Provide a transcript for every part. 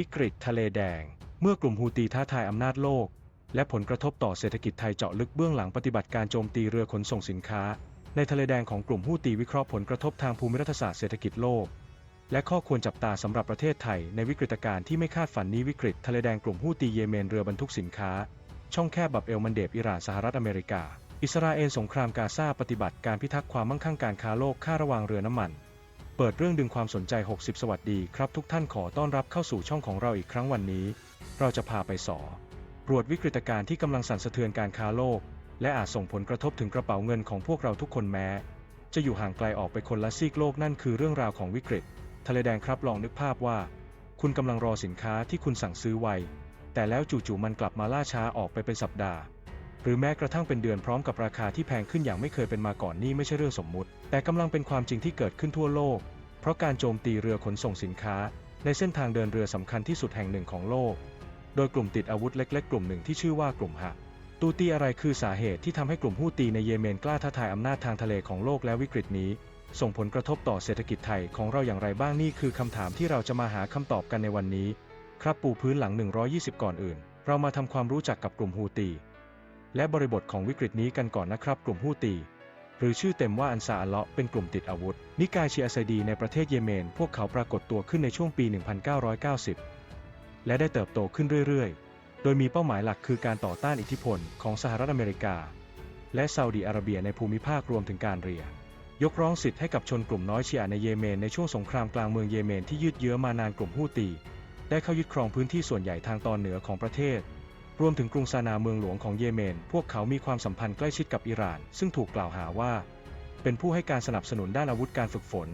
วิกฤตทะเลแดง เมื่อกลุ่มฮูตีท้าทายอำนาจโลก และผลกระทบต่อเศรษฐกิจไทยเจาะลึกเบื้องหลังปฏิบัติการโจมตีเรือขนส่งสินค้า ในทะเลแดงของกลุ่มฮูตีวิเคราะห์ผลกระทบทางภูมิรัฐศาสตร์เศรษฐกิจโลก และข้อควรจับตาสำหรับประเทศไทยในวิกฤตการณ์ที่ไม่คาดฝันนี้วิกฤตทะเลแดงกลุ่มฮูตีเยเมนเรือบรรทุกสินค้า ช่องแคบบับเอลมันเดบอิหร่านสหรัฐอเมริกา อิสราเอลสงครามกาซาปฏิบัติการพิทักษ์ความมั่งคั่งการค้าโลกค่าระวางเรือน้ำมัน เปิดเรื่องดึงความสนใจ 60 สวัสดีครับ ทุกท่านขอต้อนรับเข้าสู่ช่องของเราอีกครั้งวันนี้ เราจะพาไปสอรวดวิกฤตการณ์ที่กำลังสั่นสะเทือนการค้าโลก และอาจส่งผลกระทบถึงกระเป๋าเงินของพวกเราทุกคนแม้ จะอยู่ห่างไกลออกไปคนละซีกโลกนั่นคือเรื่องราวของวิกฤต ทะเลแดงครับลองนึกภาพว่า คุณกำลังรอสินค้าที่คุณสั่งซื้อไว้ แต่แล้วจู่ๆมันกลับมาล่าช้าออกไปเป็นสัปดาห์หรือแม้กระทั่งเป็นเดือนพร้อมกับราคาที่แพงขึ้นอย่างไม่เคยเป็นมาก่อนนี่ไม่ใช่เรื่องสมมุติ แต่กำลังเป็นความจริงที่เกิดขึ้นทั่วโลก เพราะการโจมตีเรือขนส่งสินค้า ในเส้นทางเดินเรือสำคัญที่สุดแห่งหนึ่งของโลก โดยกลุ่มติดอาวุธเล็ก ๆ กลุ่มหนึ่งที่ชื่อว่ากลุ่มฮะตูตีอะไรคือสาเหตุที่ทำให้กลุ่มฮูตีในเยเมนกล้าท้าทายอำนาจทางทะเลของโลกและวิกฤตนี้ ส่งผลกระทบต่อเศรษฐกิจไทยของเราอย่างไรบ้างนี่คือคำถามที่เราจะมาหาคำตอบกันในวันนี้ ครับปูพื้นหลัง 120 ก่อนอื่น เรามาทำความรู้จักกับกลุ่มฮูตี และบริบทของวิกฤตนี้กันก่อนนะครับ กลุ่มฮูตี หรือชื่อเต็มว่าอันซาอัลเลาะเป็นกลุ่มติดอาวุธ นิกายชีอะไซดีในประเทศเยเมน พวกเขาปรากฏตัวขึ้นในช่วงปี 1990 และได้เติบโตขึ้นเรื่อยๆ โดยมีเป้าหมายหลักคือการต่อต้านอิทธิพลของสหรัฐอเมริกา และซาอุดีอาระเบียในภูมิภาครวมถึงการเรีย ยกร้องสิทธิ์ให้กับชนกลุ่มน้อยชีอะในเยเมนในช่วงสงครามกลางเมืองเยเมนที่ยืดเยื้อมานานกลุ่มฮูตี ได้เข้ายึดครองพื้นที่ส่วนใหญ่ทางตอนเหนือของประเทศ รวมถึงกรุงซานาเมืองหลวงของเยเมน พวกเขามีความสัมพันธ์ใกล้ชิดกับอิหร่าน ซึ่งถูกกล่าวหาว่า เป็นผู้ให้การสนับสนุนด้านอาวุธการฝึกฝน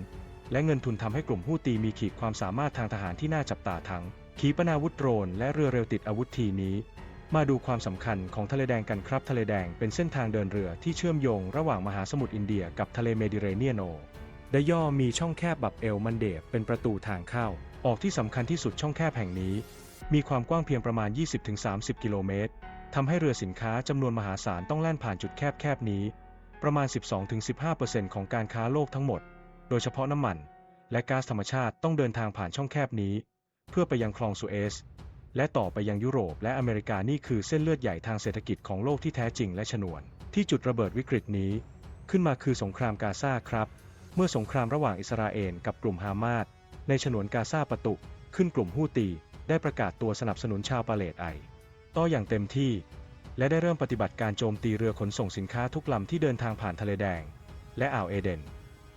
และเงินทุนทำให้กลุ่มฮูตีมีขีดความสามารถทางทหารที่น่าจับตาทั้ง ขีปนาวุธโดรนและเรือเร็วติดอาวุธทีนี้ มาดูความสำคัญของทะเลแดงกันครับ ทะเลแดงเป็นเส้นทางเดินเรือที่เชื่อมโยงระหว่างมหาสมุทรอินเดียกับทะเลเมดิเรเนียนโอได้ย่อมีช่องแคบบับเอลมันเดบเป็นประตูทางเข้า ออกที่สำคัญที่สุดช่องแคบแห่งนี้ มีความกว้างเพียงประมาณ 20-30 กิโลเมตรทำให้เรือสินค้าจำนวนมหาศาลต้องแล่นผ่านจุดแคบแคบๆนี้ ประมาณ 12-15%ของการค้าโลกทั้งหมด โดยเฉพาะน้ำมัน และก๊าซธรรมชาติต้องเดินทางผ่านช่องแคบนี้ เพื่อไปยังคลองสุเอซและต่อไปยังยุโรปและอเมริกานี่คือเส้นเลือดใหญ่ทางเศรษฐกิจของโลกที่แท้จริงและฉนวน ที่จุดระเบิดวิกฤตนี้ ขึ้นมาคือสงครามกาซาครับ เมื่อสงครามระหว่างอิสราเอลกับกลุ่มฮามาสในฉนวนกาซาประตุขึ้นกลุ่มฮูตี ได้ประกาศตัวสนับสนุนชาวปาเลตไอต่ออย่างเต็มที่ และได้เริ่มปฏิบัติการโจมตีเรือขนส่งสินค้าทุกลำที่เดินทางผ่านทะเลแดง และอ่าวเอเดน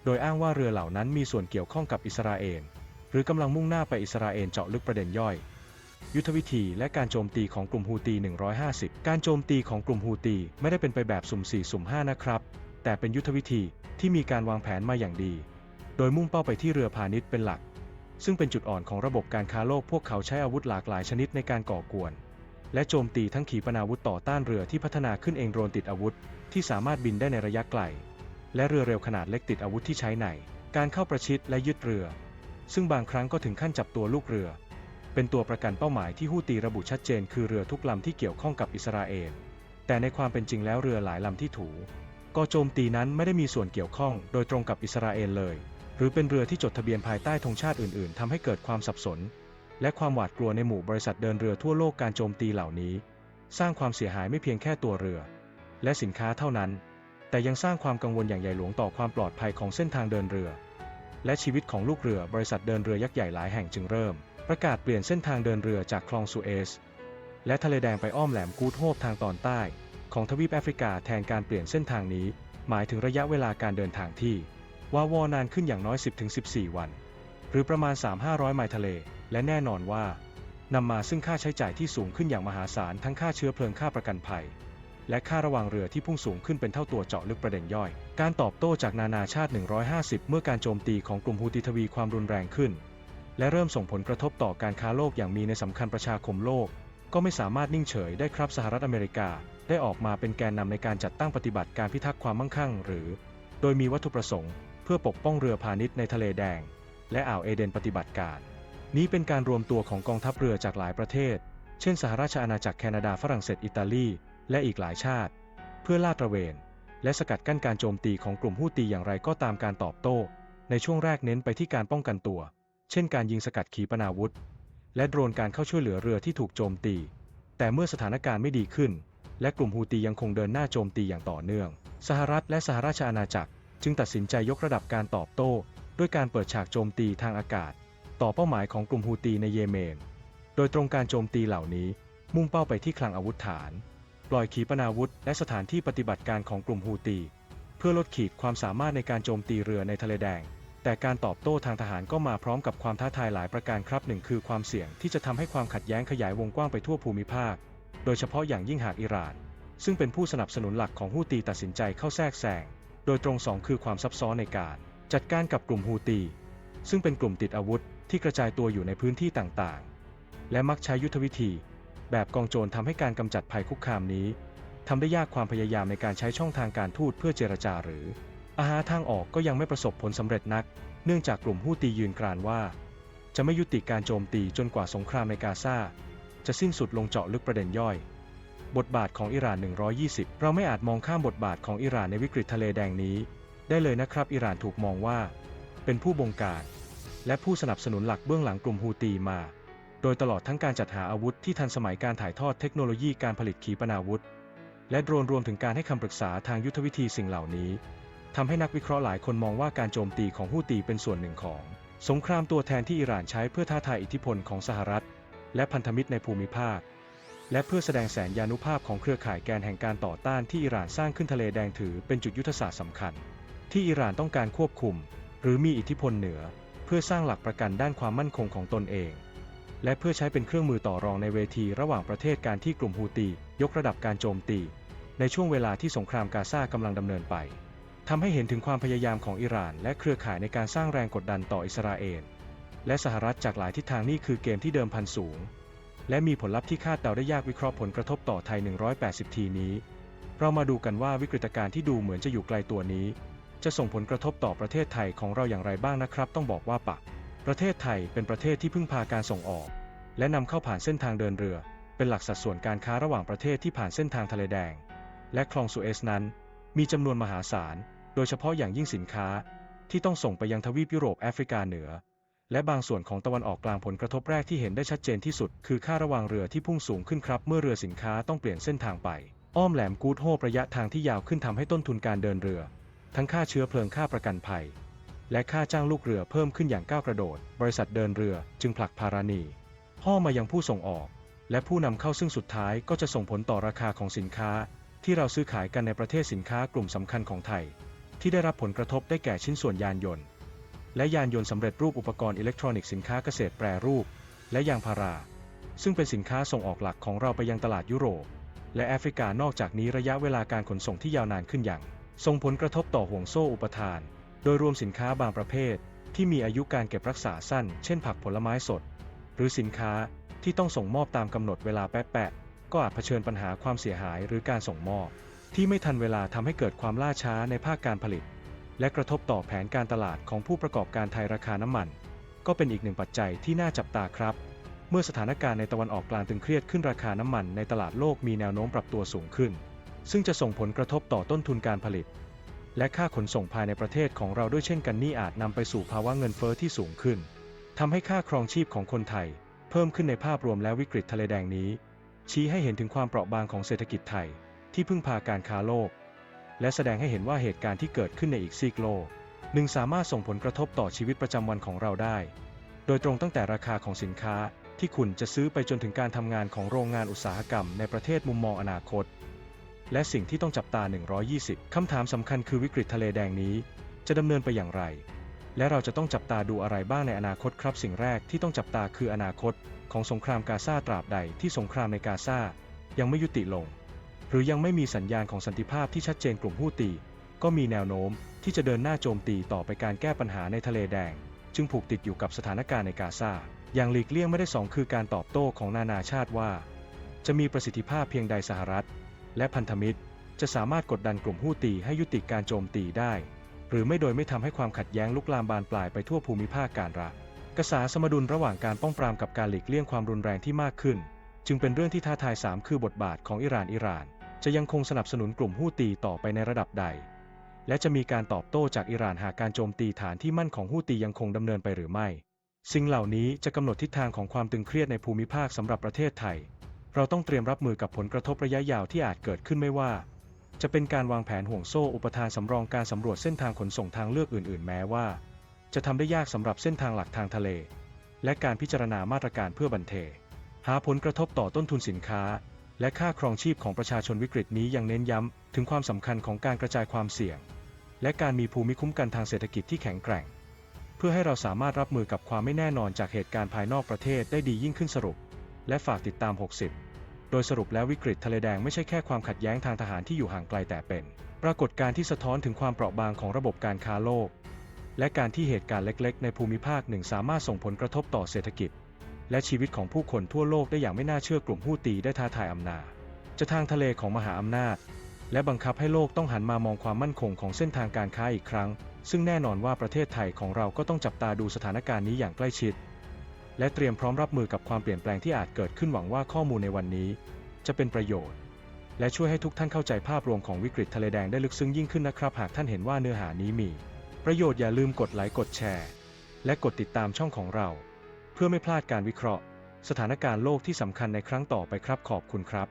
โดยอ้างว่าเรือเหล่านั้นมีส่วนเกี่ยวข้องกับอิสราเอล หรือกำลังมุ่งหน้าไปอิสราเอลเจาะลึกประเด็นย่อย ยุทธวิธีและการโจมตีของกลุ่มฮูตี 150 การโจมตีของกลุ่มฮูตีไม่ได้เป็นไปแบบสุ่ม 4 สุ่ม 5 นะครับ แต่เป็นยุทธวิธีที่มีการวางแผนมาอย่างดี โดยมุ่งเป้าไปที่เรือพาณิชย์เป็นหลัก ซึ่งเป็นจุดอ่อนของระบบการค้าโลกพวกเขาใช้อาวุธหลากหลายชนิดในการก่อกวน และโจมตีทั้งขีปนาวุธต่อต้านเรือที่พัฒนาขึ้นเองโดรนติดอาวุธ ที่สามารถบินได้ในระยะไกล และเรือเร็วขนาดเล็กติดอาวุธที่ใช้ในการเข้าประชิดและยึดเรือ ซึ่งบางครั้งก็ถึงขั้นจับตัวลูกเรือ เป็นตัวประกันเป้าหมายที่ฮูตีระบุชัดเจนคือเรือทุกลำที่เกี่ยวข้องกับอิสราเอลแต่ในความเป็นจริงแล้วเรือหลายลำที่ถูก็โจมตีนั้นไม่ได้มีส่วนเกี่ยวข้องโดยตรงกับอิสราเอลเลย หรือเป็นเรือที่จดทะเบียนภายใต้ธงชาติอื่นๆทำให้เกิดความสับสน และความหวาดกลัวในหมู่บริษัทเดินเรือทั่วโลกการโจมตีเหล่านี้ สร้างความเสียหายไม่เพียงแค่ตัวเรือ และสินค้าเท่านั้น แต่ยังสร้างความกังวลอย่างใหญ่หลวงต่อความปลอดภัยของเส้นทางเดินเรือ และชีวิตของลูกเรือบริษัทเดินเรือยักษ์ใหญ่หลายแห่งจึงเริ่ม ประกาศเปลี่ยนเส้นทางเดินเรือจากคลองสุเอซและทะเลแดงไปอ้อมแหลมกูดโฮปทางตอนใต้ ของทวีปแอฟริกาแทนการเปลี่ยนเส้นทางนี้ หมายถึงระยะเวลาการเดินทางที่ วาวอนานขึ้นอย่างน้อย 10-14 วัน หรือประมาณ 3-500 ไมล์ทะเล และแน่นอนว่านำมาซึ่งค่าใช้จ่ายที่สูงขึ้นอย่างมหาศาลทั้งค่าเชื้อเพลิงค่าประกันภัย และค่าระวางเรือที่พุ่งสูงขึ้นเป็นเท่าตัวเจาะลึกประเด็นย่อย การตอบโต้จากนานาชาติ 150 เมื่อการโจมตีของกลุ่มฮูติทวีความรุนแรงขึ้น และเริ่มส่งผลกระทบต่อการค้าโลกอย่างมีในสำคัญประชาคมโลก ก็ไม่สามารถนิ่งเฉยได้ครับสหรัฐอเมริกา ได้ออกมาเป็นแกนนำในการจัดตั้งปฏิบัติการพิทักษ์ความมั่งคั่ง หรือ โดยมีวัตถุประสงค์ เพื่อปกป้องเรือพาณิชย์ในทะเลแดง และอ่าวเอเดนปฏิบัติการ นี้เป็นการรวมตัวของกองทัพเรือจากหลายประเทศ เช่น สหราชอาณาจักรแคนาดาฝรั่งเศสอิตาลี และอีกหลายชาติ เพื่อลาดตระเวน และสกัดกั้นการโจมตีของกลุ่มฮูตีอย่างไรก็ตามการตอบโต้ ในช่วงแรกเน้นไปที่การป้องกันตัว เช่น การยิงสกัดขีปนาวุธ และโดรนการเข้าช่วยเหลือเรือที่ถูกโจมตี แต่เมื่อสถานการณ์ไม่ดีขึ้น และกลุ่มฮูตียังคงเดินหน้าโจมตีอย่างต่อเนื่อง สหรัฐและสหราชอาณาจักร จึงตัดสินใจยกระดับการตอบโต้ ด้วยการเปิดฉากโจมตีทางอากาศ ต่อเป้าหมายของกลุ่มฮูตีในเยเมน โดยตรงการโจมตีเหล่านี้ มุ่งเป้าไปที่คลังอาวุธฐาน ปล่อยขีปนาวุธ และสถานที่ปฏิบัติการของกลุ่มฮูตี เพื่อลดขีดความสามารถในการโจมตีเรือในทะเลแดง แต่การตอบโต้ทางทหารก็มาพร้อมกับความท้าทายหลายประการครับหนึ่งคือความเสี่ยงที่จะทำให้ความขัดแย้งขยายวงกว้างไปทั่วภูมิภาค โดยเฉพาะอย่างยิ่งหากอิหร่าน ซึ่งเป็นผู้สนับสนุนหลักของฮูตีตัดสินใจเข้าแทรกแซง โดยตรงสองคือความซับซ้อนในการจัดการกับกลุ่มฮูตี ซึ่งเป็นกลุ่มติดอาวุธที่กระจายตัวอยู่ในพื้นที่ต่างๆ และมักใช้ยุทธวิธี แบบกองโจรทำให้การกำจัดภัยคุกคามนี้ทำได้ยากความพยายามในการใช้ช่องทางการทูตเพื่อเจรจาหรือ อาหาทางออกก็ยังไม่ประสบผลสำเร็จนัก เนื่องจากกลุ่มฮูตียืนกรานว่า จะไม่ยุติการโจมตีจนกว่าสงครามในกาซาจะสิ้นสุดลงเจาะลึกประเด็นย่อย บทบาทของอิหร่าน 120 เราไม่อาจมองข้ามบทบาทของอิหร่านในวิกฤตทะเลแดงนี้ ได้เลยนะครับ อิหร่านถูกมองว่า เป็นผู้บงการ และผู้สนับสนุนหลักเบื้องหลังกลุ่มฮูตีมา โดยตลอดทั้งการจัดหาอาวุธที่ทันสมัยการถ่ายทอดเทคโนโลยีการผลิตขีปนาวุธ และโดรนรวมถึงการให้คำปรึกษาทางยุทธวิธีสิ่งเหล่านี้ทำให้นักวิเคราะห์หลายคนมองว่าการโจมตีของฮูตีเป็นส่วนหนึ่งของ สงครามตัวแทนที่อิหร่านใช้เพื่อท้าทายอิทธิพลของสหรัฐ และพันธมิตรในภูมิภาค และเพื่อแสดงแสนยานุภาพของเครือข่ายแกนแห่งการต่อต้านที่อิหร่านสร้างขึ้นทะเลแดงถือเป็นจุดยุทธศาสตร์สำคัญ ที่อิหร่านต้องการควบคุม หรือมีอิทธิพลเหนือ เพื่อสร้างหลักประกันด้านความมั่นคงของตนเอง และเพื่อใช้เป็นเครื่องมือต่อรองในเวทีระหว่างประเทศการที่กลุ่มฮูตียกระดับการโจมตี ในช่วงเวลาที่สงครามกาซากำลังดำเนินไปทำให้เห็นถึงความพยายามของอิหร่าน และเครือข่ายในการสร้างแรงกดดันต่ออิสราเอลและสหรัฐจากหลายทิศทางนี่คือเกมที่เดิมพันสูง และมีผลลัพธ์ที่คาดเดาได้ยากวิเคราะห์ผลกระทบต่อไทย 180 ทีนี้ เรามาดูกันว่าวิกฤตการณ์ที่ดูเหมือนจะอยู่ไกลตัวนี้ จะส่งผลกระทบต่อประเทศไทยของเราอย่างไรบ้างนะครับ ต้องบอกว่าปะ ประเทศไทยเป็นประเทศที่พึ่งพาการส่งออก และนำเข้าผ่านเส้นทางเดินเรือ เป็นหลักสัดส่วนการค้าระหว่างประเทศที่ผ่านเส้นทางทะเลแดง และคลองสุเอซนั้น มีจำนวนมหาศาล โดยเฉพาะอย่างยิ่งสินค้า ที่ต้องส่งไปยังทวีปยุโรปแอฟริกาเหนือ และบางส่วนของตะวันออกกลางผลกระทบแรกที่เห็นได้ชัดเจนที่สุด คือค่าระวางเรือที่พุ่งสูงขึ้นครับ เมื่อเรือสินค้าต้องเปลี่ยนเส้นทางไป อ้อมแหลมกูดโฮประยะทางที่ยาวขึ้นทำให้ต้นทุนการเดินเรือ ทั้งค่าเชื้อเพลิงค่าประกันภัย และค่าจ้างลูกเรือเพิ่มขึ้นอย่างก้าวกระโดด บริษัทเดินเรือจึงผลักภารานีห่อมายังผู้ส่งออก และผู้นำเข้าซึ่งสุดท้ายก็จะส่งผลต่อราคาของสินค้า ที่เราซื้อขายกันในประเทศสินค้ากลุ่มสำคัญของไทย ที่ได้รับผลกระทบได้แก่ชิ้นส่วนยานยนต์ และยานยนต์สำเร็จรูปอุปกรณ์อิเล็กทรอนิกส์สินค้าเกษตรแปรรูป และยางพารา ซึ่งเป็นสินค้าส่งออกหลักของเราไปยังตลาดยุโรป และแอฟริกานอกจากนี้ระยะเวลาการขนส่งที่ยาวนานขึ้นอย่าง ส่งผลกระทบต่อห่วงโซ่อุปทาน โดยรวมสินค้าบางประเภท ที่มีอายุการเก็บรักษาสั้น เช่นผักผลไม้สด หรือสินค้าที่ต้องส่งมอบตามกำหนดเวลาแปะๆก็อาจเผชิญปัญหาความเสียหายหรือการส่งมอบ ที่ไม่ทันเวลาทำให้เกิดความล่าช้าในภาคการผลิต และกระทบต่อแผนการตลาดของผู้ประกอบการไทยราคาน้ำมัน ก็เป็นอีกหนึ่งปัจจัยที่น่าจับตาครับ เมื่อสถานการณ์ในตะวันออกกลางตึงเครียดขึ้นราคาน้ำมันในตลาดโลกมีแนวโน้มปรับตัวสูงขึ้น ซึ่งจะส่งผลกระทบต่อต้นทุนการผลิต และค่าขนส่งภายในประเทศของเราด้วยเช่นกันนี่อาจนำไปสู่ภาวะเงินเฟ้อที่สูงขึ้นทำให้ค่าครองชีพของคนไทย เพิ่มขึ้นในภาพรวมและวิกฤตทะเลแดงนี้ ชี้ให้เห็นถึงความเปราะบางของเศรษฐกิจไทย ที่พึ่งพาการค้าโลก และแสดงให้เห็นว่าเหตุการณ์ที่เกิดขึ้นในอีกซีกโลกหนึ่งสามารถส่งผลกระทบต่อชีวิตประจำวันของเราได้ โดยตรงตั้งแต่ราคาของสินค้าที่คุณจะซื้อไปจนถึงการทำงานของโรงงานอุตสาหกรรมในประเทศมุมมองอนาคต และสิ่งที่ต้องจับตา 120 คำถามสำคัญคือวิกฤตทะเลแดงนี้ จะดำเนินไปอย่างไร และเราจะต้องจับตาดูอะไรบ้างในอนาคตครับ สิ่งแรกที่ต้องจับตาคืออนาคต ของสงครามกาซาตราบใดที่สงครามในกาซายังไม่ยุติลง หรือยังไม่มีสัญญาณของสันติภาพที่ชัดเจนกลุ่มฮู้ตีก็มีแนวโน้มที่จะเดินหน้าโจมตีต่อไปการแก้ปัญหาในทะเลแดง จึงผูกติดอยู่กับสถานการณ์ในกาซาอย่างหลีกเลี่ยงไม่ได้สองคือการตอบโต้ของนานาชาติว่า จะมีประสิทธิภาพเพียงใดสหรัฐ และพันธมิตร จะสามารถกดดันกลุ่มฮู้ตีให้ยุติการโจมตีได้ หรือไม่โดยไม่ทำให้ความขัดแย้งลุกลามบานปลายไปทั่วภูมิภาคการระกษาสมดุลระหว่างการป้องปรามกับการหลีกเลี่ยงความรุนแรงที่มากขึ้น จึงเป็นเรื่องที่ท้าทาย 3 คือบทบาทของอิหร่านอิหร่าน จะยังคงสนับสนุนกลุ่มฮู้ตีต่อไปในระดับใด และจะมีการตอบโต้จากอิหร่านหากการโจมตีฐานที่มั่นของฮู้ตียังคงดำเนินไปหรือไม่ สิ่งเหล่านี้จะกำหนดทิศทางของความตึงเครียดในภูมิภาคสำหรับประเทศไทย เราต้องเตรียมรับมือกับผลกระทบระยะยาวที่อาจเกิดขึ้นไม่ว่า จะเป็นการวางแผนห่วงโซ่อุปทานสำรองการสำรวจเส้นทางขนส่งทางเลือกอื่น ๆ แม้ว่า จะทำได้ยากสำหรับเส้นทางหลักทางทะเล และการพิจารณามาตรการเพื่อบันเท หาผลกระทบต่อต้นทุนสินค้า และค่าครองชีพของประชาชนวิกฤตนี้ยังเน้นย้ำ ถึงความสำคัญของการกระจายความเสี่ยง และการมีภูมิคุ้มกันทางเศรษฐกิจที่แข็งแกร่ง เพื่อให้เราสามารถรับมือกับความไม่แน่นอนจากเหตุการณ์ภายนอกประเทศได้ดียิ่งขึ้นสรุป และฝากติดตาม 60 โดยสรุปแล้ววิกฤตทะเลแดงไม่ใช่แค่ความขัดแย้งทางทหารที่อยู่ห่างไกลแต่เป็น ปรากฏการณ์ที่สะท้อนถึงความเปราะบางของระบบการค้าโลก และการที่เหตุการณ์เล็ก ๆ ในภูมิภาคหนึ่งสามารถส่งผลกระทบต่อเศรษฐกิจ และชีวิตของผู้คนทั่วโลกได้อย่างไม่น่าเชื่อกลุ่มฮู้ตีได้ท้าทายอำนาจจะทางทะเลของมหาอำนาจ และบังคับให้โลกต้องหันมามองความมั่นคงของเส้นทางการค้าอีกครั้ง ซึ่งแน่นอนว่าประเทศไทยของเราก็ต้องจับตาดูสถานการณ์นี้อย่างใกล้ชิด และเตรียมพร้อมรับมือกับความเปลี่ยนแปลงที่อาจเกิดขึ้นหวังว่าข้อมูลในวันนี้ จะเป็นประโยชน์ และช่วยให้ทุกท่านเข้าใจภาพรวมของวิกฤตทะเลแดงได้ลึกซึ้งยิ่งขึ้นนะครับ หากท่านเห็นว่าเนื้อหานี้มี ประโยชน์อย่าลืมกดไลค์กดแชร์ และกดติดตามช่องของเรา เพื่อไม่พลาดการวิเคราะห์ สถานการณ์โลกที่สำคัญในครั้งต่อไปครับขอบคุณครับ